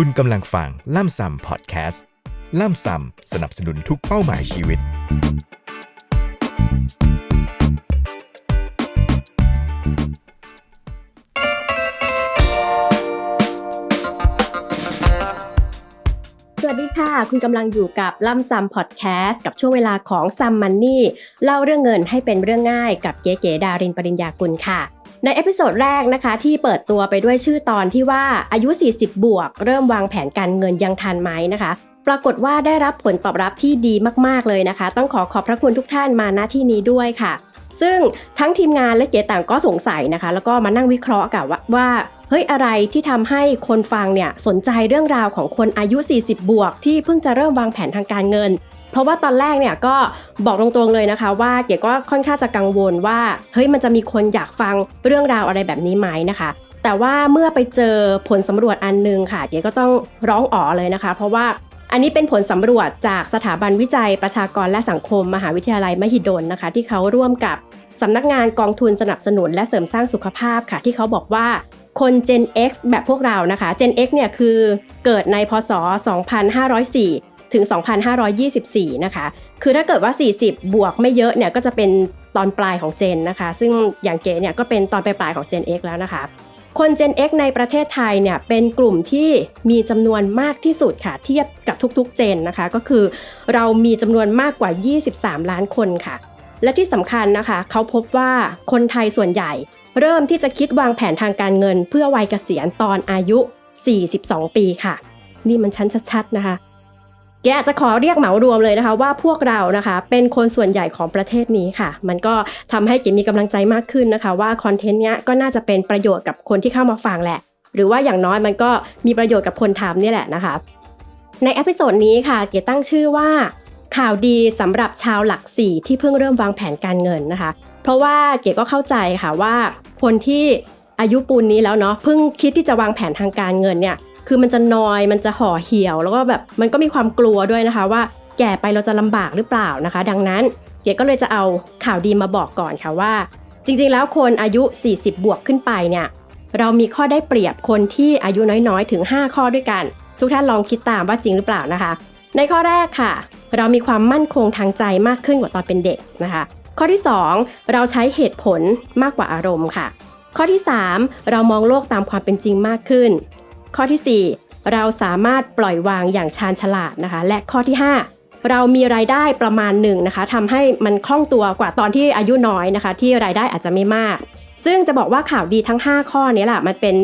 คุณกำลังฟังล่ำซำพอดแคสต์ ล่ำซำสนับสนุนทุกเป้าหมายชีวิต สวัสดีค่ะ คุณกำลังอยู่กับล่ำซัมพอดแคสต์กับช่วงเวลาของซัมมันนี่เล่าเรื่องเงินให้เป็นเรื่องง่ายกับเก๋ๆดารินปริญญากุลค่ะ ในเอพิโซดแรกนะคะ ที่เปิดตัวไปด้วยชื่อตอนที่ว่าอายุ 40 บวก เริ่มวางแผนการเงินยังทันไหมนะคะ ปรากฏว่าได้รับผลตอบรับที่ดีมากๆเลยนะคะ ต้องขอขอบพระคุณทุกท่านมาณที่นี้ด้วยค่ะ ซึ่งทั้งทีมงานและเก๋ต่างก็สงสัยนะคะ แล้วก็มานั่งวิเคราะห์กันว่าวาเฮ้ยอะไรที่ทำให้คนฟังเนี่ยสนใจเรื่องราวของคนอายุ 40 บวก ที่เพิ่งจะเริ่มวางแผนทางการเงิน เพราะว่าตอนแรกเนี่ยก็บอกตรงๆเลยนะคะ ว่าเก๋ก็ค่อนข้างจะกังวลว่าเฮ้ยมันจะมีคนอยากฟังเรื่องราวอะไรแบบนี้ไหมนะคะแต่ว่าเมื่อไปเจอผลสำรวจอันนึงค่ะเก๋ก็ต้องร้องอ๋อเลยนะคะ เพราะว่าอันนี้เป็นผลสำรวจจากสถาบันวิจัยประชากรและสังคม มหาวิทยาลัยมหิดลนะคะ ที่เขาร่วมกับสำนักงานกองทุนสนับสนุนและเสริมสร้างสุขภาพค่ะ ที่เขาบอกว่าคน Gen X แบบพวกเรานะคะ Gen X เนี่ยคือเกิดในพศ 2504 ถึง 2524 นะคะ คือถ้าเกิดว่า 40 บวกไม่เยอะเนี่ยก็จะเป็นตอนปลายของเจนนะคะ ซึ่งอย่างเก๋เนี่ยก็เป็นตอนปลายๆของ Gen X แล้วนะคะ คน Gen X ในประเทศไทยเนี่ยเป็นกลุ่มที่มีจำนวนมากที่สุดค่ะ เทียบกับทุกๆเจนนะคะ ก็คือเรามีจำนวนมากกว่า 23 ล้านคนค่ะ และที่สำคัญนะคะ เขาพบว่าคนไทยส่วนใหญ่ เริ่มที่จะคิดวางแผนทางการเงิน เพื่อวัยเกษียณตอนอายุ 42 ปีค่ะ นี่มันชั้นชัดๆนะคะ แกอาจจะขอเรียกเหมารวมเลยนะคะ ว่าพวกเรานะคะ เป็นคนส่วนใหญ่ของประเทศนี้ค่ะ มันก็ทำให้เก๋มีกำลังใจมากขึ้นนะคะ ว่าคอนเทนต์เนี้ยก็น่าจะเป็นประโยชน์กับคนที่เข้ามาฟังแหละ หรือว่าอย่างน้อยมันก็มีประโยชน์กับคนทำนี่แหละนะคะ ในเอพิโซดนี้ค่ะเก๋ตั้งชื่อว่าข่าวดีสำหรับชาวหลักสี่ที่เพิ่งเริ่มวางแผนการเงินนะคะ เพราะว่าเก๋ก็เข้าใจค่ะว่าคนที่อายุปูนนี้แล้วเนาะเพิ่งคิดที่จะวางแผนทางการเงินเนี่ย คือมันจะนอยมันจะห่อเหี่ยว แล้วก็แบบมันก็มีความกลัวด้วยนะคะ ว่าแก่ไปเราจะลำบากหรือเปล่านะคะ ดังนั้นเก๋ก็เลยจะเอาข่าวดีมาบอกก่อนค่ะว่า จริงๆ แล้วคนอายุ 40 บวกขึ้นไปเนี่ยเรามีข้อได้เปรียบคนที่อายุน้อยๆ ถึง 5 ข้อด้วยกัน ทุกท่านลองคิดตามว่าจริงหรือเปล่านะคะ ในข้อแรกค่ะ เรามีความมั่นคงทางใจมากขึ้นกว่าตอนเป็นเด็กนะคะ ข้อที่ 2 เราใช้เหตุผลมากกว่าอารมณ์ค่ะ ข้อที่ 3 เรามองโลกตามความเป็นจริงมากขึ้น ข้อทีสี่ 4 เราสามารถปล่อยวางอย่างชาญฉลาดนะคะ และข้อที่ 5 เรามีรายได้ประมาณหนึ่งนะคะทำให้มันคล่องตัวกว่าตอนที่อายุน้อยนะคะ ที่รายได้อาจจะไม่มาก ซึ่งจะบอกว่าข่าวดีทั้ง 5 ข้อนี้แหละมันเป็น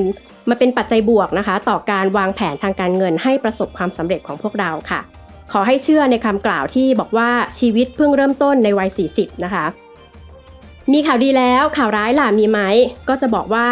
มันเป็นปัจจัยบวกนะคะ ต่อการวางแผนทางการเงินให้ประสบความสำเร็จของพวกเราค่ะ ขอให้เชื่อในคำกล่าวที่บอกว่าชีวิตเพิ่งเริ่มต้นในวัย 40 นะคะ มีข่าวดีแล้วข่าวร้ายล่ะมีไหมก็จะบอกว่า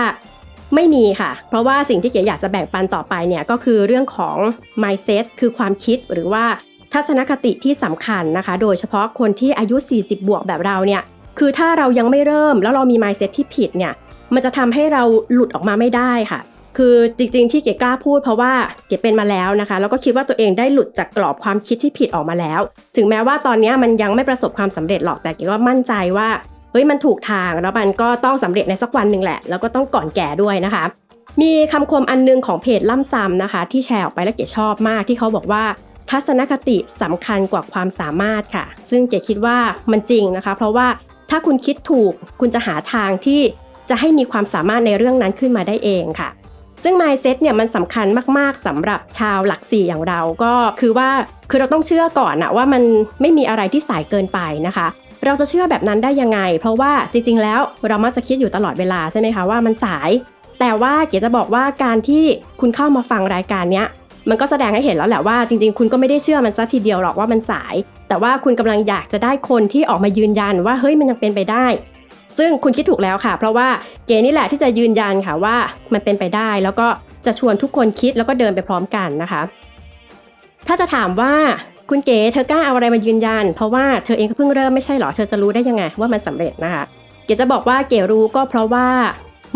ไม่มีค่ะ เพราะว่าสิ่งที่เก๋อยากจะแบ่งปันต่อไปเนี่ยก็คือเรื่องของ mindset คือความคิดหรือว่าทัศนคติที่สำคัญนะคะ โดยเฉพาะคนที่อายุ 40 บวกแบบเราเนี่ย คือถ้าเรายังไม่เริ่มแล้วเรามี mindset ที่ผิดเนี่ย มันจะทำให้เราหลุดออกมาไม่ได้ค่ะ คือจริงๆที่เก๋กล้าพูดเพราะว่าเก๋เป็นมาแล้วนะคะ แล้วก็คิดว่าตัวเองได้หลุดจากกรอบความคิดที่ผิดออกมาแล้ว ถึงแม้ว่าตอนนี้มันยังไม่ประสบความสำเร็จหรอก แต่เก๋ก็มั่นใจว่า เฮ้ยมันถูกทางแล้วมันก็ต้องสำเร็จในสักวันหนึ่งแหละ แล้วก็ต้องก่อนแก่ด้วยนะคะ มีคำคมอันนึงของเพจล่ำซ้ำนะคะ ที่แชร์ออกไปแล้วเก๋ชอบมากที่เขาบอกว่าทัศนคติสำคัญกว่าความสามารถค่ะ ซึ่งเก๋คิดว่ามันจริงนะคะ เพราะว่าถ้าคุณคิดถูกคุณจะหาทางที่จะให้มีความสามารถในเรื่องนั้นขึ้นมาได้เองค่ะ ซึ่ง mindset เนี่ยมันสำคัญมาก ๆสำหรับชาวหลักสี่อย่างเราก็คือว่าคือเราต้องเชื่อก่อนนะว่ามันไม่มีอะไรที่สายเกินไปนะคะ เราจะเชื่อแบบนั้นได้ยังไง เพราะว่าจริง ๆ แล้วเรามักจะคิดอยู่ตลอดเวลาใช่ไหมคะว่ามันสาย แต่ว่าเก๋จะบอกว่าการที่คุณเข้ามาฟังรายการเนี้ยมันก็แสดงให้เห็นแล้วแหละว่าจริง ๆ คุณก็ไม่ได้เชื่อมันซะทีเดียวหรอกว่ามันสาย แต่ว่าคุณกำลังอยากจะได้คนที่ออกมายืนยันว่าเฮ้ยมันยังเป็นไปได้ ซึ่งคุณคิดถูกแล้วค่ะ เพราะว่าเก๋นี่แหละที่จะยืนยันค่ะว่ามันเป็นไปได้ แล้วก็จะชวนทุกคนคิดแล้วก็เดินไปพร้อมกันนะคะ ถ้าจะถามว่า คุณเก๋เธอกล้าเอาอะไรมายืนยัน เพราะว่าเธอเองก็เพิ่งเริ่มไม่ใช่หรอ เธอจะรู้ได้ยังไงว่ามันสำเร็จนะคะ เก๋จะบอกว่าเก๋รู้ก็เพราะว่า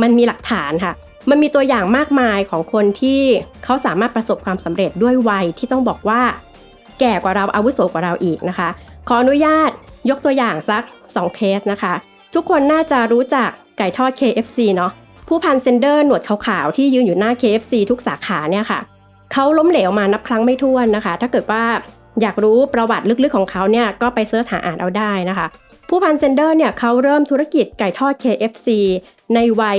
มันมีหลักฐานค่ะ มันมีตัวอย่างมากมายของคนที่เขาสามารถประสบความสำเร็จด้วยวัยที่ต้องบอกว่า แก่กว่าเราอาวุโสกว่าเราอีกนะคะ ขออนุญาตยกตัวอย่างสัก 2 เคสนะคะ ทุกคนน่าจะรู้จักไก่ทอด KFC เนาะผู้พันเซนเดอร์หนวดขาวๆที่ยืนอยู่หน้า KFC ทุกสาขาเนี่ยค่ะเขาล้มเหลวมานับครั้งไม่ถ้วนนะคะ ถ้าเกิดว่า อยากรู้ประวัติลึกๆของเขาเนี่ยก็ไปเสิร์ชหาอ่านเอาได้นะคะ ผู้พันเซนเดอร์เนี่ยเขาเริ่มธุรกิจไก่ทอด KFC ในวัย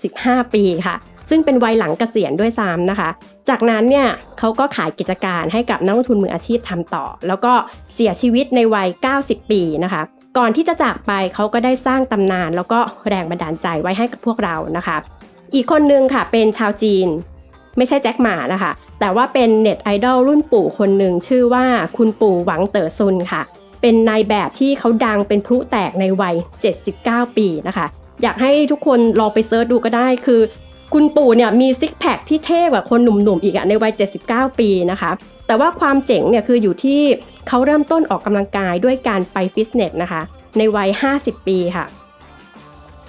65 ปีค่ะ ซึ่งเป็นวัยหลังเกษียณด้วยซ้ำนะคะ จากนั้นเนี่ยเขาก็ขายกิจการให้กับนักลงทุนมืออาชีพทำต่อ แล้วก็เสียชีวิตในวัย 90 ปีนะคะ ก่อนที่จะจากไปเขาก็ได้สร้างตำนาน แล้วก็แรงบันดาลใจไว้ให้กับพวกเรานะคะ อีกคนนึงค่ะเป็นชาวจีน ไม่ใช่แจ็คหมานะคะ แต่ว่าเป็นเน็ตไอดอลรุ่นปู่คนหนึ่งชื่อว่าคุณปู่หวังเต๋อซุนค่ะ เป็นนายแบบที่เขาดังเป็นพลุแตกในวัย 79 ปีนะคะ อยากให้ทุกคนลองไปเซิร์ชดูก็ได้คือ คุณปู่เนี่ยมีซิกแพคที่เท่กว่าคนหนุ่มๆอีกอะในวัย 79 ปีนะคะ แต่ว่าความเจ๋งเนี่ยคืออยู่ที่เขาเริ่มต้นออกกำลังกายด้วยการไปฟิตเนสนะคะ ในวัย 50 ปีค่ะ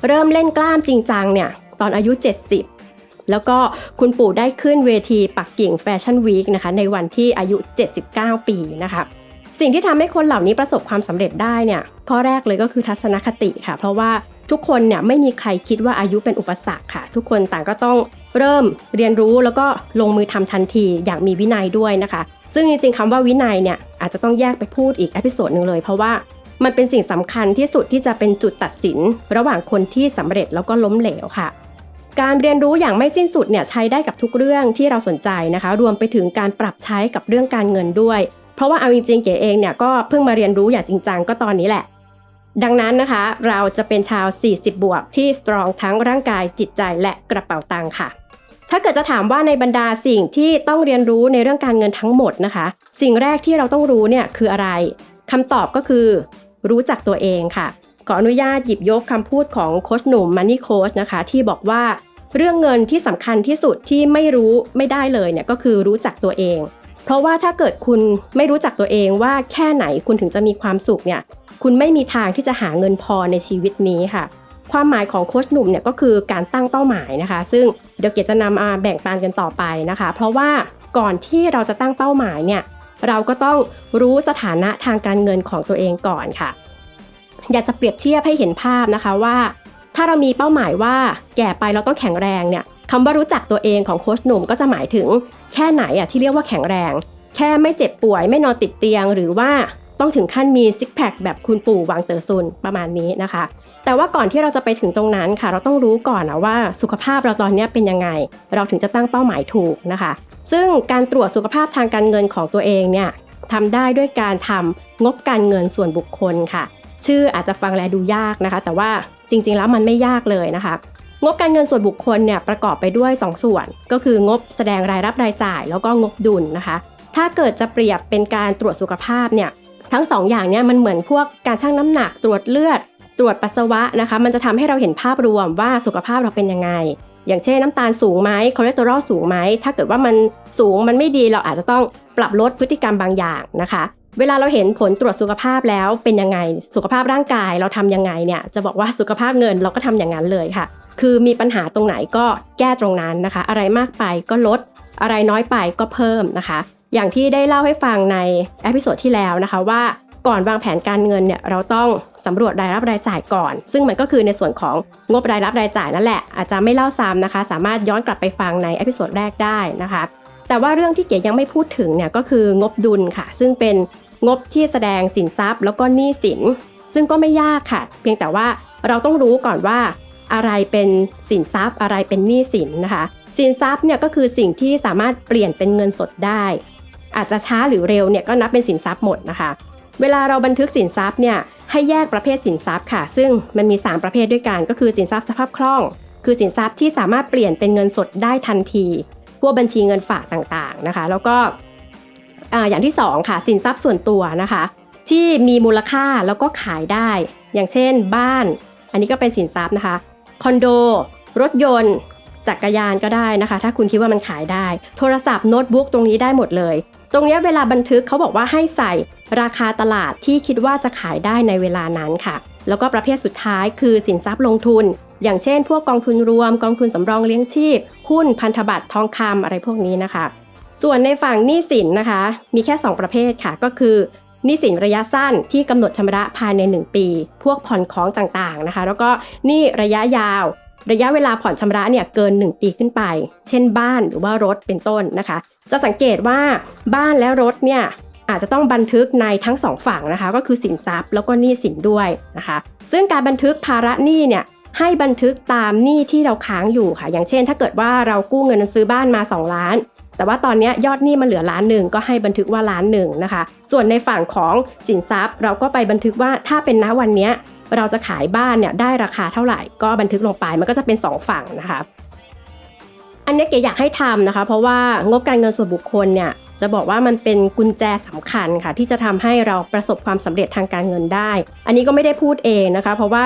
เริ่มเล่นกล้ามจริงจังเนี่ยตอนอายุ 70 แล้วก็คุณปู่ได้ขึ้นเวทีปักกิ่งแฟชั่นวีคนะคะในวันที่อายุ 79 ปีนะคะสิ่งที่ทำให้คนเหล่านี้ประสบความสำเร็จได้เนี่ยข้อแรกเลยก็คือทัศนคติค่ะ เพราะว่าทุกคนเนี่ยไม่มีใครคิดว่าอายุเป็นอุปสรรคค่ะ ทุกคนต่างก็ต้องเริ่มเรียนรู้แล้วก็ลงมือทำทันทีอย่างมีวินัยด้วยนะคะ ซึ่งจริงๆคำว่าวินัยเนี่ยอาจจะต้องแยกไปพูดอีกเอพิโซดหนึ่งเลยเพราะว่ามันเป็นสิ่งสำคัญที่สุดที่จะเป็นจุดตัดสิน ระหว่างคนที่สำเร็จแล้วก็ล้มเหลวค่ะ การเรียนรู้อย่างไม่สิ้นสุดเนี่ยใช้ได้กับทุกเรื่องที่เราสนใจนะคะ รวมไปถึงการปรับใช้กับเรื่องการเงินด้วย เพราะว่าเอาจริงๆเก๋เองเนี่ยก็เพิ่งมาเรียนรู้อย่างจริงจังก็ตอนนี้แหละ ดังนั้นนะคะ เราจะเป็นชาว 40 บวกที่สตรองทั้งร่างกายจิตใจและกระเป๋าตังค่ะ ถ้าเกิดจะถามว่าในบรรดาสิ่งที่ต้องเรียนรู้ในเรื่องการเงินทั้งหมดนะคะ สิ่งแรกที่เราต้องรู้เนี่ยคืออะไรคำตอบก็คือ รู้จักตัวเองค่ะ ขออนุญาตหยิบยกคำพูดของโคชหนุ่มมันนี่โคชนะคะที่บอกว่าเรื่องเงินที่สำคัญที่สุดที่ไม่รู้ไม่ได้เลยเนี่ยก็คือรู้จักตัวเอง เพราะว่าถ้าเกิดคุณไม่รู้จักตัวเองว่าแค่ไหนคุณถึงจะมีความสุขเนี่ยคุณไม่มีทางที่จะหาเงินพอในชีวิตนี้ค่ะ ความหมายของโค้ชหนุ่มเนี่ยก็คือการตั้งเป้าหมายนะคะ ซึ่งเดี๋ยวเกียรจะนำมาแบ่งปันกันต่อไปนะคะ เพราะว่าก่อนที่เราจะตั้งเป้าหมายเนี่ยเราก็ต้องรู้สถานะทางการเงินของตัวเองก่อนค่ะ อยากจะเปรียบเทียบให้เห็นภาพนะคะว่า ถ้าเรามีเป้าหมายว่าแก่ไปเราต้องแข็งแรงเนี่ยคำว่ารู้จักตัวเองของโค้ชหนุ่มก็จะหมายถึงแค่ไหนอะที่เรียกว่าแข็งแรง แค่ไม่เจ็บป่วยไม่นอนติดเตียง หรือว่าต้องถึงขั้นมีซิกแพคแบบคุณปู่วางเตอร์ซุนประมาณนี้นะคะ แต่ว่าก่อนที่เราจะไปถึงตรงนั้นค่ะ เราต้องรู้ก่อนนะว่าสุขภาพเราตอนนี้เป็นยังไง เราถึงจะตั้งเป้าหมายถูกนะคะ ซึ่งการตรวจสุขภาพทางการเงินของตัวเองเนี่ยทำได้ด้วยการทำงบการเงินส่วนบุคคลค่ะ ชื่ออาจจะฟังแลดูยากนะคะ แต่ว่าจริง ๆ แล้วมันไม่ยากเลยนะคะ งบการเงินส่วนบุคคลเนี่ยประกอบไปด้วย 2ส่วน ก็คืองบแสดงรายรับรายจ่าย แล้วก็งบดุลนะคะ ถ้าเกิดจะเปรียบเป็นการตรวจสุขภาพเนี่ยทั้ง2ออย่างเนี่ยมันเหมือนพวกการชั่งน้ำหนักตรวจเลือด ตรวจปัสสาวะนะคะ มันจะทำให้เราเห็นภาพรวมว่าสุขภาพเราเป็นยังไง อย่างเช่นน้ำตาลสูงไหมคอเลสเตอรอลสูงไหมถ้าเกิดว่ามันสูงมันไม่ดีเราอาจจะต้องปรับลดพฤติกรรมบางอย่างนะคะ เวลาเราเห็นผลตรวจสุขภาพแล้วเป็นยังไง สุขภาพร่างกายเราทำยังไงเนี่ยจะบอกว่าสุขภาพเงินเราก็ทำอย่างนั้นเลยค่ะ คือมีปัญหาตรงไหนก็แก้ตรงนั้นนะคะ อะไรมากไปก็ลด อะไรน้อยไปก็เพิ่มนะคะ อย่างที่ได้เล่าให้ฟังในเอพิโซดที่แล้วนะคะว่าก่อนวางแผนการเงินเนี่ยเราต้องสำรวจรายรับรายจ่ายก่อน ซึ่งมันก็คือในส่วนของงบรายรับรายจ่ายนั่นแหละ อาจจะไม่เล่าซ้ำนะคะ สามารถย้อนกลับไปฟังในเอพิโซดแรกได้นะคะ แต่ว่าเรื่องที่เก๋ยังไม่พูดถึงเนี่ยก็คืองบดุลค่ะ ซึ่งเป็น งบที่แสดงสินทรัพย์ แล้วก็หนี้สิน ซึ่งก็ไม่ยากค่ะ เพียงแต่ว่าเราต้องรู้ก่อนว่า อะไรเป็นสินทรัพย์ อะไรเป็นหนี้สินนะคะ สินทรัพย์เนี่ยก็คือสิ่งที่สามารถเปลี่ยนเป็นเงินสดได้ อาจจะช้าหรือเร็วเนี่ยก็นับเป็นสินทรัพย์หมดนะคะ เวลาเราบันทึกสินทรัพย์เนี่ยให้แยกประเภทสินทรัพย์ค่ะ ซึ่งมันมี 3 ประเภทด้วยกันก็คือสินทรัพย์สภาพคล่อง คือสินทรัพย์ที่สามารถเปลี่ยนเป็นเงินสดได้ทันที พวกบัญชีเงินฝากต่างๆนะคะ แล้วก็ อย่างที่2ค่ะสินทรัพย์ส่วนตัวนะคะ ที่มีมูลค่าแล้วก็ขายได้ อย่างเช่น บ้าน อันนี้ก็เป็นสินทรัพย์นะคะคอนโด รถยนต์จักรยานก็ได้นะคะ ถ้าคุณคิดว่ามันขายได้ โทรศัพท์โน้ตบุ๊กตรงนี้ได้หมดเลย ตรงนี้เวลาบันทึกเขาบอกว่าให้ใส่ราคาตลาดที่คิดว่าจะขายได้ในเวลานั้นค่ะ แล้วก็ประเภทสุดท้ายคือสินทรัพย์ลงทุน อย่างเช่น พวกกองทุนรวม กองทุนสำรองเลี้ยงชีพ หุ้นพันธบัตรทองคำอะไรพวกนี้นะคะ ส่วนในฝั่งหนี้สินนะคะ มีแค่ 2 ประเภทค่ะ ก็คือหนี้สินระยะสั้นที่กำหนดชำระภายใน 1 ปี พวกผ่อนของต่างๆนะคะ แล้วก็หนี้ระยะยาว ระยะเวลาผ่อนชำระเนี่ยเกิน 1 ปีขึ้นไป เช่นบ้านหรือว่ารถเป็นต้นนะคะ จะสังเกตว่าบ้านและรถเนี่ยอาจจะต้องบันทึกในทั้งสองฝั่งนะคะ ก็คือสินทรัพย์แล้วก็หนี้สินด้วยนะคะ ซึ่งการบันทึกภาระหนี้เนี่ยให้บันทึกตามหนี้ที่เราค้างอยู่ค่ะ อย่างเช่น ถ้าเกิดว่าเรากู้เงินซื้อบ้านมา 2 ล้าน แต่ว่าตอนนี้ยอดหนี้มันเหลือล้านหนึ่งก็ให้บันทึกว่าล้านหนึ่งนะคะ ส่วนในฝั่งของสินทรัพย์ เราก็ไปบันทึกว่าถ้าเป็นณวันนี้เราจะขายบ้านเนี่ยได้ราคาเท่าไหร่ก็บันทึกลงไปมันก็จะเป็น 2 ฝั่งนะคะอันนี้เก๋อยากให้ทำนะคะ เพราะว่างบการเงินส่วนบุคคลเนี่ยจะบอกว่ามันเป็นกุญแจสำคัญค่ะ ที่จะทำให้เราประสบความสำเร็จทางการเงินได้ อันนี้ก็ไม่ได้พูดเองนะคะ เพราะว่า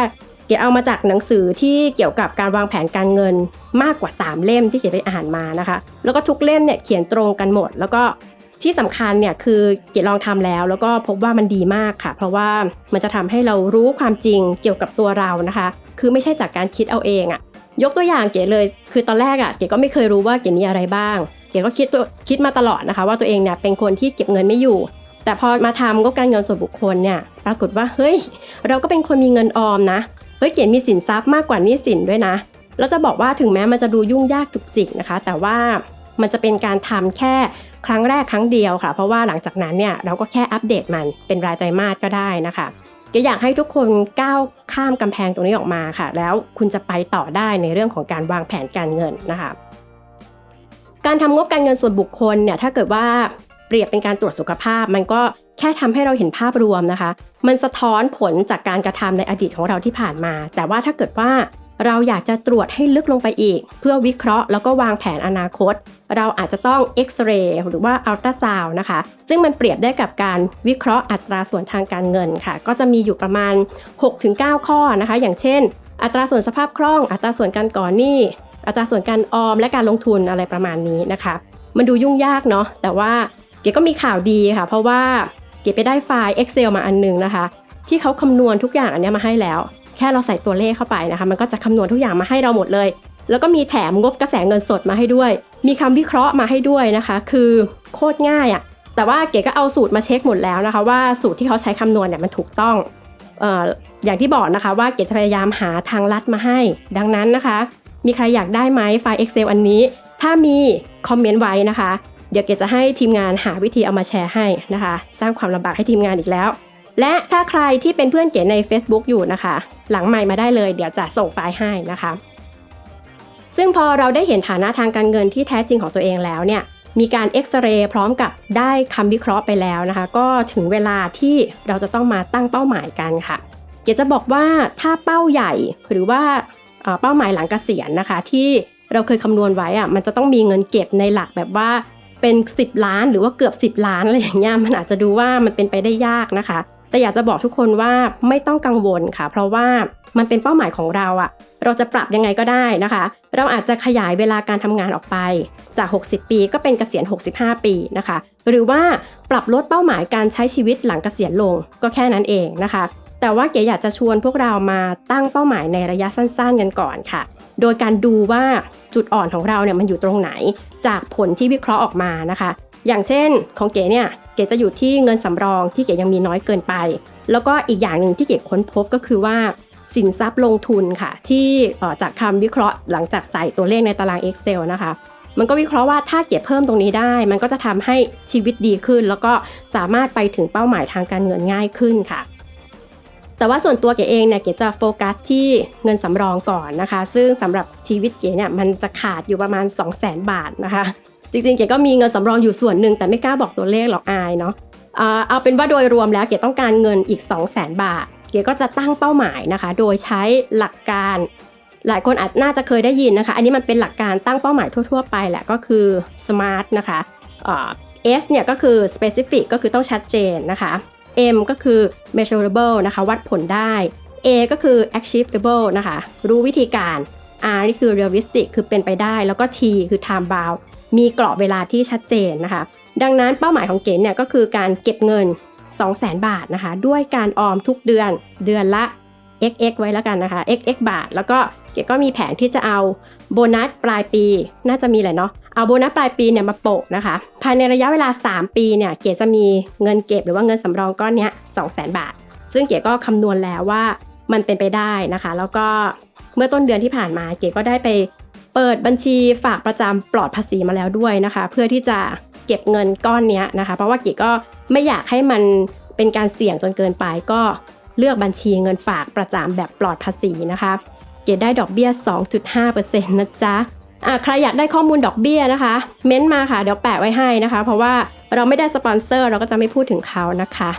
เก๋เอามาจากหนังสือที่เกี่ยวกับการวางแผนการเงินมากกว่า 3 เล่มที่เก๋ไปอ่านมานะคะ แล้วก็ทุกเล่มเนี่ยเขียนตรงกันหมด แล้วก็ที่สำคัญเนี่ยคือเก๋ลองทำแล้ว แล้วก็พบว่ามันดีมากค่ะ เพราะว่ามันจะทำให้เรารู้ความจริงเกี่ยวกับตัวเรานะคะ คือไม่ใช่จากการคิดเอาเองอะยกตัวอย่างเก๋เลย คือตอนแรกอะเก๋ก็ไม่เคยรู้ว่าเก๋มีอะไรบ้าง เก๋ก็คิดตัวคิดมาตลอดนะคะ ว่าตัวเองเนี่ยเป็นคนที่เก็บเงินไม่อยู่ แต่พอมาทำงบการเงินส่วนบุคคลเนี่ย ปรากฏว่าเฮ้ย เราก็เป็นคนมีเงินออมนะ เฮ้ยเก๋มีสินทรัพย์มากกว่านี้สินด้วยนะ แล้วจะบอกว่าถึงแม้มันจะดูยุ่งยากจุกจิกนะคะ แต่ว่ามันจะเป็นการทำแค่ครั้งแรกครั้งเดียวค่ะ เพราะว่าหลังจากนั้นเนี่ยเราก็แค่อัปเดตมันเป็นรายไตรมาสก็ได้นะคะก็อยากให้ทุกคนก้าวข้ามกำแพงตรงนี้ออกมาค่ะ แล้วคุณจะไปต่อได้ในเรื่องของการวางแผนการเงินนะคะ การทำงบการเงินส่วนบุคคลเนี่ยถ้าเกิดว่าเปรียบเป็นการตรวจสุขภาพ มันก็ แค่ทำให้เราเห็นภาพรวมนะคะ มันสะท้อนผลจากการกระทำในอดีตของเราที่ผ่านมา แต่ว่าถ้าเกิดว่าเราอยากจะตรวจให้ลึกลงไปอีก เพื่อวิเคราะห์แล้วก็วางแผนอนาคต เราอาจจะต้องเอ็กซเรย์หรือว่าอัลตราซาวนะคะ ซึ่งมันเปรียบได้กับการวิเคราะห์อัตราส่วนทางการเงินค่ะ ก็จะมีอยู่ประมาณ 6-9 ข้อนะคะ อย่างเช่น อัตราส่วนสภาพคล่อง อัตราส่วนการก่อหนี้ อัตราส่วนการออมและการลงทุนอะไรประมาณนี้นะคะ มันดูยุ่งยากเนาะแต่ว่าเก๋ก็มีข่าวดีค่ะ เพราะว่า ก๋ไปได้ไฟล์ Excel มาอันนึงนะคะ ที่เขาคำนวณทุกอย่างอันนี้มาให้แล้ว แค่เราใส่ตัวเลขเข้าไปนะคะ มันก็จะคำนวณทุกอย่างมาให้เราหมดเลย แล้วก็มีแถมงบกระแสเงินสดมาให้ด้วย มีคำวิเคราะห์มาให้ด้วยนะคะ คือโคตรง่ายอะ่ะแต่ว่าเก๋ก็เอาสูตรมาเช็คหมดแล้วนะคะ ว่าสูตรที่เขาใช้คำนวณเนี่ยมันถูกต้องเอ่ออย่างที่บอกนะคะว่าเก๋จะพยายามหาทางลัดมาให้ ดังนั้นนะคะ มีใครอยากได้ไหมไฟล์ Excel อันนี้ ถ้ามีคอมเมนต์ไว้นะคะ เดี๋ยวเกจะให้ทีมงานหาวิธีเอามาแชร์ให้นะคะ สร้างความลำบากให้ทีมงานอีกแล้ว และถ้าใครที่เป็นเพื่อนเก๋ใน Facebook อยู่นะคะ หลังใหม่มาได้เลย เดี๋ยวจะส่งไฟล์ให้นะคะ ซึ่งพอเราได้เห็นฐานะทางการเงินที่แท้จริงของตัวเองแล้วเนี่ยมีการเอ็กซเรย์พร้อมกับได้คำวิเคราะห์ไปแล้วนะคะ ก็ถึงเวลาที่เราจะต้องมาตั้งเป้าหมายกันค่ะ เก๋จะบอกว่าถ้าเป้าใหญ่หรือว่าเป้าหมายหลังเกษียณนะคะ ที่เราเคยคำนวณไว้อะมันจะต้องมีเงินเก็บในหลักแบบว่า เป็น 10 ล้านหรือว่าเกือบ 10 ล้านอะไรอย่างเงี้ยมันอาจจะดูว่ามันเป็นไปได้ยากนะคะ แต่อยากจะบอกทุกคนว่าไม่ต้องกังวลค่ะ เพราะว่ามันเป็นเป้าหมายของเราอะเราจะปรับยังไงก็ได้นะคะ เราอาจจะขยายเวลาการทำงานออกไปจาก 60 ปีก็เป็นเกษียณ 65 ปีนะคะ หรือว่าปรับลดเป้าหมายการใช้ชีวิตหลังเกษียณลงก็แค่นั้นเองนะคะ แต่ว่าเก๋อยากจะชวนพวกเรามาตั้งเป้าหมายในระยะสั้นๆกันก่อนค่ะ โดยการดูว่าจุดอ่อนของเราเนี่ยมันอยู่ตรงไหน จากผลที่วิเคราะห์ออกมานะคะ อย่างเช่นของเก๋เนี่ยเก๋จะอยู่ที่เงินสำรองที่เก๋ยังมีน้อยเกินไป แล้วก็อีกอย่างหนึ่งที่เก๋ค้นพบก็คือว่าสินทรัพย์ลงทุนค่ะ ที่จากคำวิเคราะห์หลังจากใส่ตัวเลขในตาราง Excel นะคะมันก็วิเคราะห์ว่าถ้าเก็บเพิ่มตรงนี้ได้ มันก็จะทำให้ชีวิตดีขึ้น แล้วก็สามารถไปถึงเป้าหมายทางการเงินง่ายขึ้นค่ะ แต่ว่าส่วนตัวเก๋เองเนี่ยเก๋จะโฟกัสที่เงินสำรองก่อนนะคะ ซึ่งสำหรับชีวิตเก๋เนี่ยมันจะขาดอยู่ประมาณ 2 0 0 0 0 0 บาทนะคะ จริงๆเก๋ก็มีเงินสำรองอยู่ส่วนหนึ่งแต่ไม่กล้าบอกตัวเลขหรอกอายเนาะเอาเป็นว่าโดยรวมแล้วเก๋ต้องการเงินอีก 2 0 0 0 0 0 บาท เก๋ก็จะตั้งเป้าหมายนะคะ โดยใช้หลักการ หลายคนอาจน่าจะเคยได้ยินนะคะ อันนี้มันเป็นหลักการตั้งเป้าหมายทั่ว ๆ ไปแหละก็คือ SMART นะคะ S เนี่ยก็คือ specific ก็คือต้องชัดเจนนะคะ M ก็คือ measurable นะคะ วัดผลได้ A ก็คือ achievable นะคะ รู้วิธีการ R นี่คือ realistic คือเป็นไปได้ แล้วก็ T คือ time bound มีกรอบเวลาที่ชัดเจนนะคะ ดังนั้นเป้าหมายของเก๋เนี่ยก็คือการเก็บเงิน 200,000 บาทนะคะ ด้วยการออมทุกเดือนเดือนละ xx ไว้แล้วกันนะคะ xx บาท แล้วก็ เก๋ก็มีแผนที่จะเอาโบนัสปลายปี น่าจะมีแหละเนาะเอาโบนัสปลายปีเนี่ยมาโปะนะคะ ภายในระยะเวลา 3 ปีเนี่ยเก๋จะมีเงินเก็บหรือว่าเงินสำรองก้อนนี้ย200,000บาท ซึ่งเก๋ก็คำนวณแล้วว่ามันเป็นไปได้นะคะ แล้วก็เมื่อต้นเดือนที่ผ่านมาเก๋ก็ได้ไปเปิดบัญชีฝากประจำปลอดภาษีมาแล้วด้วยนะคะ เพื่อที่จะเก็บเงินก้อนนี้นะคะ เพราะว่าเก๋ก็ไม่อยากให้มันเป็นการเสี่ยงจนเกินไปก็เลือกบัญชีเงินฝากประจำแบบปลอดภาษีนะคะ ก๋ได้ดอกเบี้ย 2.5%นะจ๊ะอะใครอยากได้ข้อมูลดอกเบี้ยนะคะ เม้นมาค่ะเดี๋ยวแปะไว้ให้นะคะ เพราะว่าเราไม่ได้สปอนเซอร์เราก็จะไม่พูดถึงเขานะคะ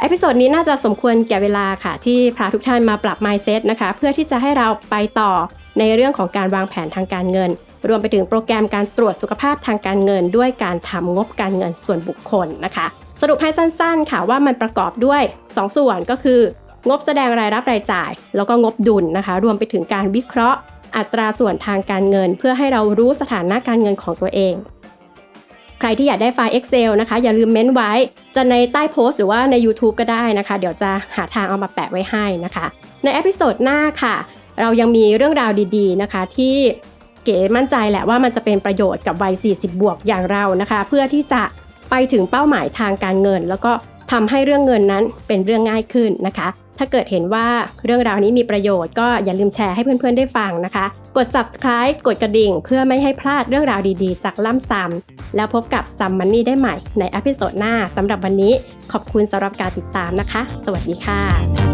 เอพิโซดนี้น่าจะสมควรแก่เวลาค่ะ ที่พาทุกท่านมาปรับ mindset นะคะ เพื่อที่จะให้เราไปต่อในเรื่องของการวางแผนทางการเงิน รวมไปถึงโปรแกรมการตรวจสุขภาพทางการเงิน ด้วยการทำงบการเงินส่วนบุคคลนะคะ สรุปให้สั้นๆค่ะว่ามันประกอบด้วย 2ส่วนก็คือ งบแสดงรายรับรายจ่าย แล้วก็งบดุลนะคะ รวมไปถึงการวิเคราะห์ อัตราส่วนทางการเงิน เพื่อให้เรารู้สถานะการเงินของตัวเอง ใครที่อยากได้ไฟล์ Excel นะคะ อย่าลืมเม้นไว้ จะในใต้โพสต์หรือว่าใน YouTube ก็ได้นะคะ เดี๋ยวจะหาทางเอามาแปะไว้ให้นะคะ ในเอพิโซดหน้าค่ะ เรายังมีเรื่องราวดีๆนะคะที่เก๋มั่นใจแหละว่ามันจะเป็นประโยชน์กับวัย 40 บวกอย่างเรานะคะ เพื่อที่จะไปถึงเป้าหมายทางการเงิน แล้วก็ทำให้เรื่องเงินนั้นเป็นเรื่องง่ายขึ้นนะคะ ถ้าเกิดเห็นว่าเรื่องราวนี้มีประโยชน์ก็อย่าลืมแชร์ให้เพื่อนๆได้ฟังนะคะ กด subscribe กดกระดิ่ง เพื่อไม่ให้พลาดเรื่องราวดีๆ จากล่ำซ้ำแล้วพบกับซัมมันนี่ได้ใหม่ในอพิโซดหน้าสำหรับวันนี้ขอบคุณสำหรับการติดตามนะคะ สวัสดีค่ะ